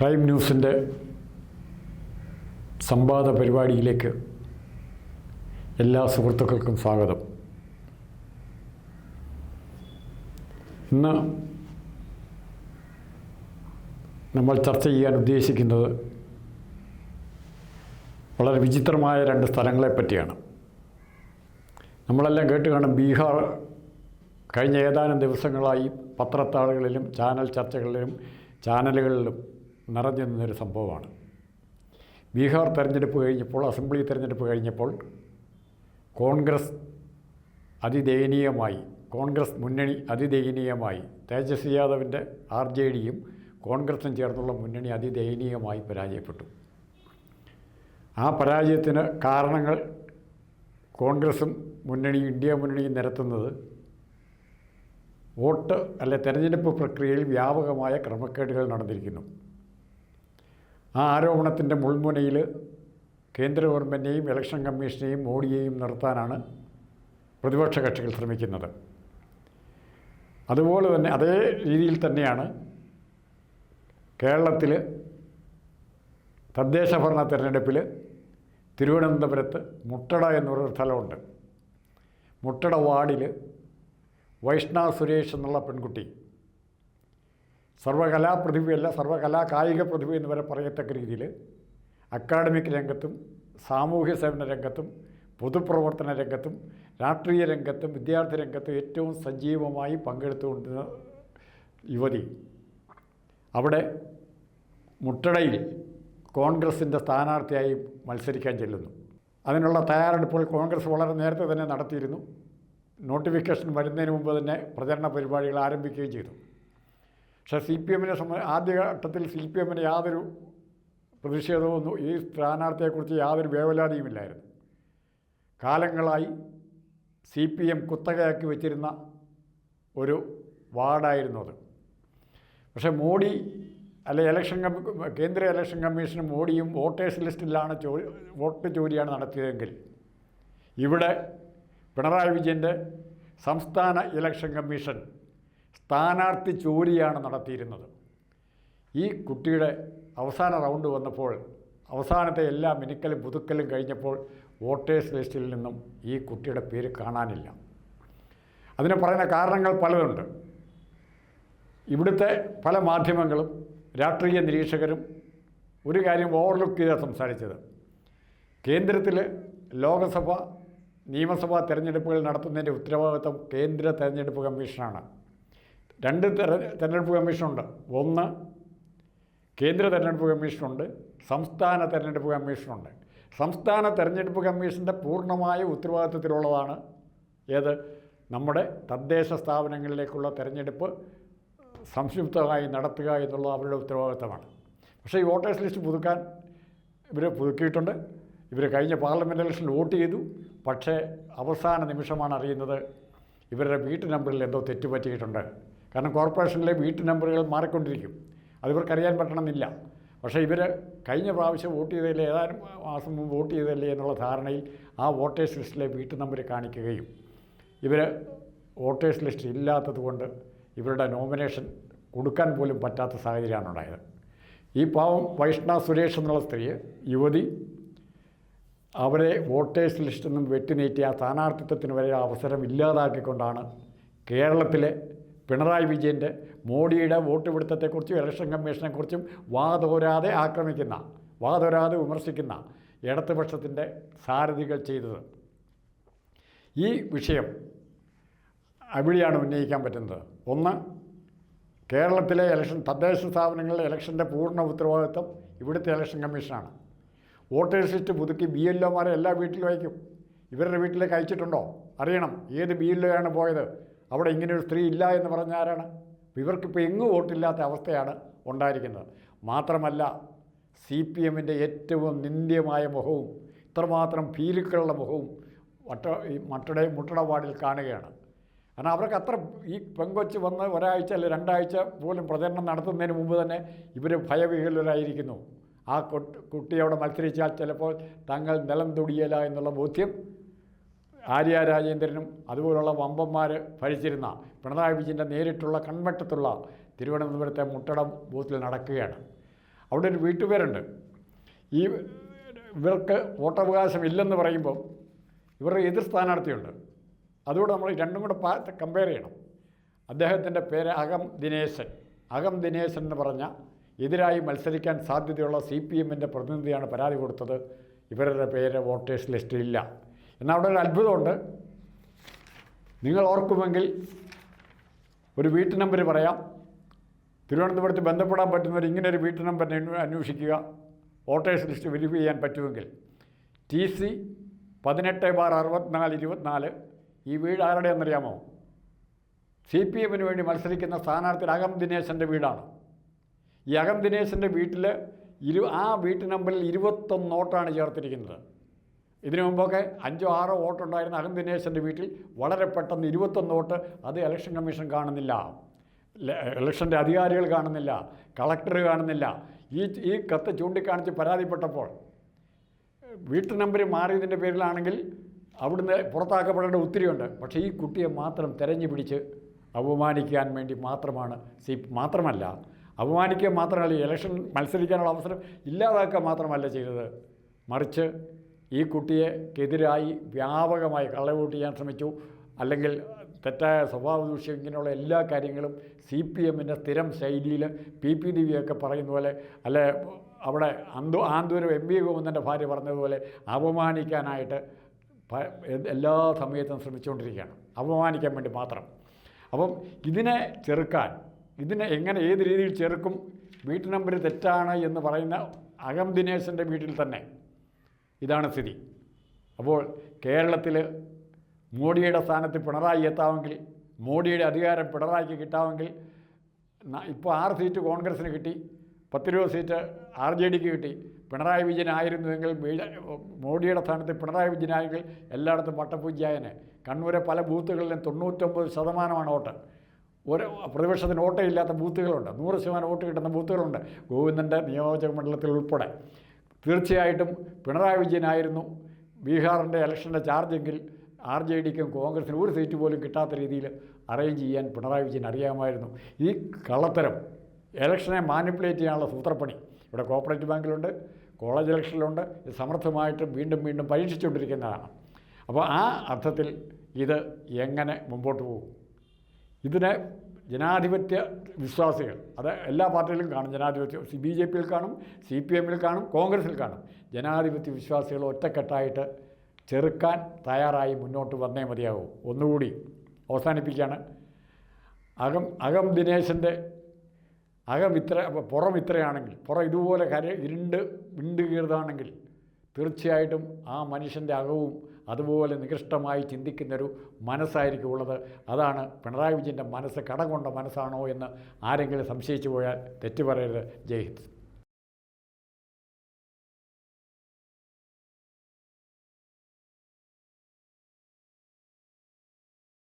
Crime ന്യൂസിന്റെ സംവാദ പരിപാടിയിലേക്ക് എല്ലാ സുഹൃത്തുക്കൾക്കും സ്വാഗതം. ഇന്ന് നമ്മൾ ചർച്ച ചെയ്യാൻ ഉദ്ദേശിക്കുന്നത് വളരെ വിചിത്രമായ രണ്ട് സ്ഥലങ്ങളെ പറ്റിയാണ്. നമ്മളെല്ലാം കേട്ട് കാണും ബീഹാർ കഴിഞ്ഞ ഏതാനും ദിവസങ്ങളായി പത്രത്താളുകളിലും ചാനൽ ചർച്ചകളിലും ചാനലുകളിലും നിറഞ്ഞു നിന്നൊരു സംഭവമാണ്. ബീഹാർ തെരഞ്ഞെടുപ്പ് കഴിഞ്ഞപ്പോൾ അസംബ്ലി തെരഞ്ഞെടുപ്പ് കഴിഞ്ഞപ്പോൾ കോൺഗ്രസ് അതിദയനീയമായി കോൺഗ്രസ് മുന്നണി അതിദയനീയമായി തേജസ്വി യാദവിന്റെ ആർ ജെ ഡിയും കോൺഗ്രസും ചേർന്നുള്ള മുന്നണി അതിദയനീയമായി പരാജയപ്പെട്ടു. ആ പരാജയത്തിന് കാരണങ്ങൾ കോൺഗ്രസും മുന്നണി ഇന്ത്യ മുന്നണിയും നിരത്തുന്നത് വോട്ട് അല്ലെ തെരഞ്ഞെടുപ്പ് പ്രക്രിയയിൽ വ്യാപകമായ ക്രമക്കേടുകൾ നടന്നിരിക്കുന്നു. ആ ആരോപണത്തിന്റെ മുൾമുനയിൽ കേന്ദ്ര ഗവൺമെന്റിനെയും ഇലക്ഷൻ കമ്മീഷനെയും മോഡിയെയും നിർത്താനാണ് പ്രതിപക്ഷ കക്ഷികൾ ശ്രമിക്കുന്നത്. അതുപോലെ തന്നെ അതേ രീതിയിൽ തന്നെയാണ് കേരളത്തിൽ തദ്ദേശ ഭരണ തിരഞ്ഞെടുപ്പിൽ തിരുവനന്തപുരത്ത് മുട്ടട എന്നൊരു സ്ഥലമുണ്ട്. മുട്ടട വാർഡിൽ വൈഷ്ണവ് സുരേഷ് എന്നുള്ള പെൺകുട്ടി സർവകലാ പ്രതിഭയല്ല സർവകലാ കായിക പ്രതിഭ എന്ന് വരെ പറയത്തക്ക രീതിയിൽ അക്കാഡമിക് രംഗത്തും സാമൂഹ്യ സേവന രംഗത്തും പൊതുപ്രവർത്തന രംഗത്തും രാഷ്ട്രീയ രംഗത്തും വിദ്യാർത്ഥി രംഗത്തും ഏറ്റവും സജീവമായി പങ്കെടുത്തുകൊണ്ടിരുന്ന യുവതി. അവിടെ മുട്ടടയിൽ കോൺഗ്രസിന്റെ സ്ഥാനാർത്ഥിയായി മത്സരിക്കാൻ ചെല്ലുന്നു. അതിനുള്ള തയ്യാറെടുപ്പുകൾ കോൺഗ്രസ് വളരെ നേരത്തെ തന്നെ നടത്തിയിരുന്നു. നോട്ടിഫിക്കേഷൻ വരുന്നതിന് മുമ്പ് തന്നെ പ്രചരണ പരിപാടികൾ ആരംഭിക്കുകയും ചെയ്തു. പക്ഷേ സി പി എമ്മിനെ സംബന്ധ ആദ്യഘട്ടത്തിൽ സി പി എമ്മിന് യാതൊരു പ്രതിഷേധമൊന്നും ഈ സ്ഥാനാർത്ഥിയെക്കുറിച്ച് യാതൊരു വേവലാതിയുമില്ലായിരുന്നു. കാലങ്ങളായി സി പി എം കുത്തകയാക്കി വെച്ചിരുന്ന ഒരു വാർഡായിരുന്നു അത്. പക്ഷേ മോഡി അല്ലെ ഇലക്ഷൻ കമ്മി കേന്ദ്ര ഇലക്ഷൻ കമ്മീഷനും മോഡിയും വോട്ടേഴ്സ് ലിസ്റ്റിലാണ് ചോ വോട്ട് ചോരിയാണ് നടത്തിയതെങ്കിൽ ഇവിടെ പിണറായി വിജയന്റെ സംസ്ഥാന ഇലക്ഷൻ കമ്മീഷൻ സ്ഥാനാർത്ഥി ചോരിയാണ് നടത്തിയിരുന്നത്. ഈ കുട്ടിയുടെ അവസാന റൗണ്ട് വന്നപ്പോൾ അവസാനത്തെ എല്ലാ മിനുക്കലും പുതുക്കലും കഴിഞ്ഞപ്പോൾ വോട്ടേഴ്സ് ലിസ്റ്റിൽ നിന്നും ഈ കുട്ടിയുടെ പേര് കാണാനില്ല. അതിന് പറയുന്ന കാരണങ്ങൾ പലതുണ്ട്. ഇവിടുത്തെ പല മാധ്യമങ്ങളും രാഷ്ട്രീയ നിരീക്ഷകരും ഒരു കാര്യം ഓവർലുക്ക് ചെയ്താണ് സംസാരിച്ചത്. കേന്ദ്രത്തിൽ ലോകസഭ നിയമസഭാ തെരഞ്ഞെടുപ്പുകൾ നടത്തുന്നതിന്റെ ഉത്തരവാദിത്വം കേന്ദ്ര തെരഞ്ഞെടുപ്പ് കമ്മീഷനാണ്. രണ്ട് തെര തെരഞ്ഞെടുപ്പ് കമ്മീഷനുണ്ട്. ഒന്ന് കേന്ദ്ര തെരഞ്ഞെടുപ്പ് കമ്മീഷനുണ്ട് സംസ്ഥാന തെരഞ്ഞെടുപ്പ് കമ്മീഷനുണ്ട്. സംസ്ഥാന തെരഞ്ഞെടുപ്പ് കമ്മീഷന്റെ പൂർണമായ ഉത്തരവാദിത്വത്തിലുള്ളതാണ് ഏത്? നമ്മുടെ തദ്ദേശ സ്ഥാപനങ്ങളിലേക്കുള്ള തെരഞ്ഞെടുപ്പ് സംയുക്തമായി നടത്തുക എന്നുള്ള അവരുടെ ഉത്തരവാദിത്തമാണ്. പക്ഷേ ഈ വോട്ടേഴ്സ് ലിസ്റ്റ് പുതുക്കാൻ ഇവർ പുതുക്കിയിട്ടുണ്ട്. ഇവർ കഴിഞ്ഞ പാർലമെന്റ് ഇലക്ഷനിൽ വോട്ട് ചെയ്തു. പക്ഷേ അവസാന നിമിഷമാണ് അറിയുന്നത് ഇവരുടെ വീട്ടു നമ്പറിൽ എന്തോ തെറ്റ് പറ്റിയിട്ടുണ്ട് കാരണം കോർപ്പറേഷനിലെ വീട്ടു നമ്പറുകൾ മാറിക്കൊണ്ടിരിക്കും. അത് ഇവർക്കറിയാൻ പറ്റണമെന്നില്ല. പക്ഷേ ഇവർ കഴിഞ്ഞ പ്രാവശ്യം വോട്ട് ചെയ്തതിൽ ഏതാനും മാസം മുമ്പ് വോട്ട് ചെയ്തല്ലേ എന്നുള്ള ധാരണയിൽ ആ വോട്ടേഴ്സ് ലിസ്റ്റിലെ വീട്ടു നമ്പർ കാണിക്കുകയും ഇവർ വോട്ടേഴ്സ് ലിസ്റ്റ് ഇല്ലാത്തതുകൊണ്ട് ഇവരുടെ നോമിനേഷൻ കൊടുക്കാൻ പോലും പറ്റാത്ത സാഹചര്യമാണ് ഉണ്ടായത്. ഈ പാവം വൈഷ്ണ സുരേഷ് എന്നുള്ള സ്ത്രീ യുവതി അവരെ വോട്ടേഴ്സ് ലിസ്റ്റിൽ നിന്നും വെട്ടിനീറ്റി ആ സ്ഥാനാർത്ഥിത്വത്തിന് വരെ അവസരം ഇല്ലാതാക്കിക്കൊണ്ടാണ് കേരളത്തിലെ പിണറായി വിജയന്റെ മോഡിയുടെ വോട്ട് പിടുത്തത്തെക്കുറിച്ചും ഇലക്ഷൻ കമ്മീഷനെക്കുറിച്ചും വാതോരാതെ ആക്രമിക്കുന്ന വാതോരാതെ വിമർശിക്കുന്ന ഇടതുപക്ഷത്തിന്റെ സാരഥികൾ ചെയ്തത്. ഈ വിഷയം അവിടെയാണ് ഉന്നയിക്കാൻ പറ്റുന്നത്. ഒന്ന് കേരളത്തിലെ ഇലക്ഷൻ തദ്ദേശ സ്ഥാപനങ്ങളിലെ ഇലക്ഷന്റെ പൂർണ ഉത്തരവാദിത്വം ഇവിടുത്തെ ഇലക്ഷൻ കമ്മീഷനാണ്. വോട്ടേഴ്സ് ലിസ്റ്റ് പുതുക്കി ബി എൽ ഒമാരെ എല്ലാ വീട്ടിലും അയക്കും. ഇവരുടെ വീട്ടിലേക്ക് അയച്ചിട്ടുണ്ടോ? അറിയണം. ഏത് ബി എൽ പോയത്? അവിടെ ഇങ്ങനെയൊരു സ്ത്രീ ഇല്ല എന്ന് പറഞ്ഞ ആരാണ് ഇവർക്കിപ്പോൾ എങ്ങും വോട്ടില്ലാത്ത അവസ്ഥയാണ് ഉണ്ടായിരിക്കുന്നത്. മാത്രമല്ല സി പി എമ്മിന്റെ ഏറ്റവും നിന്ദ്യമായ മുഖവും ഇത്രമാത്രം ഭീരുക്കളുള്ള മുഖവും വട്ട ഈ മട്ടട മുട്ടട വാർഡിൽ കാണുകയാണ്. കാരണം അവർക്ക് അത്ര ഈ പെങ്കൊച്ച് വന്ന് ഒരാഴ്ച അല്ലെ രണ്ടാഴ്ച പോലും പ്രചരണം നടത്തുന്നതിന് മുമ്പ് തന്നെ ഇവർ ഭയവിഹലരായിരിക്കുന്നു ആ കുട്ടി അവിടെ മത്സരിച്ചാൽ ചിലപ്പോൾ തങ്ങൾ നിലം തുടിയല എന്നുള്ള ബോധ്യം ആര്യ രാജേന്ദ്രനും അതുപോലുള്ള വമ്പന്മാർ ഭരിച്ചിരുന്ന പിണറായി വിജയന്റെ നേരിട്ടുള്ള കൺവെട്ടത്തുള്ള തിരുവനന്തപുരത്തെ മുട്ടടം ബൂത്തിൽ നടക്കുകയാണ്. അവിടെ ഒരു വീട്ടുപേരുണ്ട്. ഈ ഇവർക്ക് വോട്ടവകാശം ഇല്ലെന്ന് പറയുമ്പോൾ ഇവരുടെ എതിർ സ്ഥാനാർത്ഥിയുണ്ട്. അതുകൊണ്ട് നമ്മൾ രണ്ടും കൂടെ പാ കമ്പയർ ചെയ്യണം. അദ്ദേഹത്തിന്റെ പേര് അകം ദിനേശൻ. അകം ദിനേശൻ എന്ന് പറഞ്ഞ എതിരായി മത്സരിക്കാൻ സാധ്യതയുള്ള സി പി എമ്മിന്റെ പ്രതിനിധിയാണ് പരാതി കൊടുത്തത്. ഇവരുടെ പേര് വോട്ടേഴ്സ് ലിസ്റ്റിലില്ല. എന്നാൽ അവിടെ ഒരു അത്ഭുതമുണ്ട്. നിങ്ങൾ ഓർക്കുമെങ്കിൽ ഒരു വീട്ടു നമ്പർ പറയാം. തിരുവനന്തപുരത്ത് ബന്ധപ്പെടാൻ പറ്റുന്നവർ ഇങ്ങനെ ഒരു വീട്ടു നമ്പർ അന്വ- അന്വേഷിക്കുക. വോട്ടേഴ്സ് ലിസ്റ്റ് വെരിഫൈ ചെയ്യാൻ പറ്റുമെങ്കിൽ. ടി സി പതിനെട്ട് ബാർ അറുപത്തിനാല് ഇരുപത്തിനാല്. ഈ വീട് ആരുടെയെന്നറിയാമോ സി പി എമ്മിന് വേണ്ടി മത്സരിക്കുന്ന സ്ഥാനാർത്ഥി അകം ദിനേശന്റെ വീടാണ്. ഈ അകം ദിനേശന്റെ വീട്ടിൽ ഇരു ആ വീട്ടു നമ്പറിൽ ഇരുപത്തൊന്ന് നോട്ടാണ് ചേർത്തിരിക്കുന്നത്. ഇതിനു മുമ്പൊക്കെ അഞ്ചോ ആറോ വോട്ടുണ്ടായിരുന്ന അഹം ദിനേശന്റെ വീട്ടിൽ വളരെ പെട്ടെന്ന് ഇരുപത്തൊന്ന് വോട്ട് അത് ഇലക്ഷൻ കമ്മീഷൻ കാണുന്നില്ല. ഇലക്ഷന്റെ അധികാരികൾ കാണുന്നില്ല. കളക്ടർ കാണുന്നില്ല. ഈ ഈ കത്ത് ചൂണ്ടിക്കാണിച്ച് പരാതിപ്പെട്ടപ്പോൾ വീട്ടു നമ്പർ മാറിയതിന്റെ പേരിലാണെങ്കിൽ അവിടുന്ന് പുറത്താക്കപ്പെടേണ്ട ഒത്തിരിയുണ്ട്. പക്ഷേ ഈ കുട്ടിയെ മാത്രം തെരഞ്ഞു പിടിച്ച് അപമാനിക്കാൻ വേണ്ടി മാത്രമാണ് സി മാത്രമല്ല അപമാനിക്കുക മാത്രമല്ല ഇലക്ഷൻ മത്സരിക്കാനുള്ള അവസരം ഇല്ലാതാക്കുക മാത്രമല്ല ചെയ്തത്. മറിച്ച് ഈ കുട്ടിയെക്കെതിരായി വ്യാപകമായി കള്ളവോട്ട് ചെയ്യാൻ ശ്രമിച്ചു. അല്ലെങ്കിൽ തെറ്റായ സ്വഭാവ ദൂഷ്യം ഇങ്ങനെയുള്ള എല്ലാ കാര്യങ്ങളും സി പി എമ്മിന്റെ സ്ഥിരം ശൈലിയിൽ പി പി ദിവ്യൊക്കെ പറയുന്ന പോലെ അല്ലെ അവിടെ അന്തു ആന്തൂരം എം വി ഗോവിന്ദന്റെ ഭാര്യ പറഞ്ഞതുപോലെ അപമാനിക്കാനായിട്ട് എല്ലാ സമയത്തും ശ്രമിച്ചുകൊണ്ടിരിക്കുകയാണ്. അപമാനിക്കാൻ വേണ്ടി മാത്രം. അപ്പം ഇതിനെ ചെറുക്കാൻ ഇതിനെ എങ്ങനെ ഏത് രീതിയിൽ ചെറുക്കും വീട്ടു നമ്പർ തെറ്റാണ് എന്ന് പറയുന്ന അകം ദിനേശന്റെ വീട്ടിൽ തന്നെ ഇതാണ് സ്ഥിതി. അപ്പോൾ കേരളത്തിൽ മോഡിയുടെ സ്ഥാനത്ത് പിണറായി എത്താമെങ്കിൽ മോഡിയുടെ അധികാരം പിണറായിക്ക് കിട്ടാമെങ്കിൽ ഇപ്പോൾ ആറ് സീറ്റ് കോൺഗ്രസ്സിന് കിട്ടി പത്തിരുപത് സീറ്റ് ആർ ജെ ഡിക്ക് കിട്ടി. പിണറായി വിജയനായിരുന്നുവെങ്കിൽ മോഡിയുടെ സ്ഥാനത്ത് പിണറായി വിജയനായെങ്കിൽ എല്ലായിടത്തും വട്ടപ്പൂജ്യായനെ കണ്ണൂരെ പല ബൂത്തുകളിലും തൊണ്ണൂറ്റൊമ്പത് ശതമാനമാണ് വോട്ട്. ഒരു പ്രതിപക്ഷത്തിന് വോട്ടേ ഇല്ലാത്ത ബൂത്തുകളുണ്ട്. നൂറ് ശതമാനം വോട്ട് കിട്ടുന്ന ബൂത്തുകളുണ്ട്. ഗോവിന്ദന്റെ നിയോജക മണ്ഡലത്തിൽ ഉൾപ്പെടെ. തീർച്ചയായിട്ടും പിണറായി വിജയനായിരുന്നു. ബീഹാറിന്റെ ഇലക്ഷന്റെ ചാർജെങ്കിൽ ആർ ജെ ഡിക്കും കോൺഗ്രസിനും ഒരു സീറ്റ് പോലും കിട്ടാത്ത രീതിയിൽ അറേഞ്ച് ചെയ്യാൻ പിണറായി വിജയൻ അറിയാമായിരുന്നു. ഈ കള്ളത്തരം ഇലക്ഷനെ മാനിപ്പുലേറ്റ് ചെയ്യാനുള്ള സൂത്രപ്പണി ഇവിടെ കോപ്പറേറ്റീവ് ബാങ്കിലുണ്ട് കോളേജ് ഇലക്ഷനിലുണ്ട് ഇത് സമർത്ഥമായിട്ട് വീണ്ടും വീണ്ടും പരീക്ഷിച്ചുകൊണ്ടിരിക്കുന്നതാണ്. അപ്പോൾ ആ അർത്ഥത്തിൽ ഇത് എങ്ങനെ മുമ്പോട്ട് പോകും? ഇതിനെ ജനാധിപത്യ വിശ്വാസികൾ അത് എല്ലാ പാർട്ടിയിലും കാണും. ജനാധിപത്യ ബി ജെ പിയിൽ കാണും സി പി എമ്മിൽ കാണും കോൺഗ്രസിൽ കാണും. ജനാധിപത്യ വിശ്വാസികൾ ഒറ്റക്കെട്ടായിട്ട് ചെറുക്കാൻ തയ്യാറായി മുന്നോട്ട് വന്നേ മതിയാകൂ ഒന്നുകൂടി അവസാനിപ്പിക്കുകയാണ്. അകം അകം ദിനേശന്റെ അകം ഇത്ര പുറം ഇത്രയാണെങ്കിൽ പുറം ഇതുപോലെ കര ഇരുണ്ട് വിണ്ടുകീർതാണെങ്കിൽ തീർച്ചയായിട്ടും ആ മനുഷ്യന്റെ അകവും അതുപോലെ നികൃഷ്ടമായി ചിന്തിക്കുന്നൊരു മനസ്സായിരിക്കും ഉള്ളത്. അതാണ് പിണറായി വിജയന്റെ മനസ്സ് കടം കൊണ്ട മനസ്സാണോ എന്ന് ആരെങ്കിലും സംശയിച്ചു പോയാൽ തെറ്റു പറയരുത് ജയ് ഹിന്ദ്.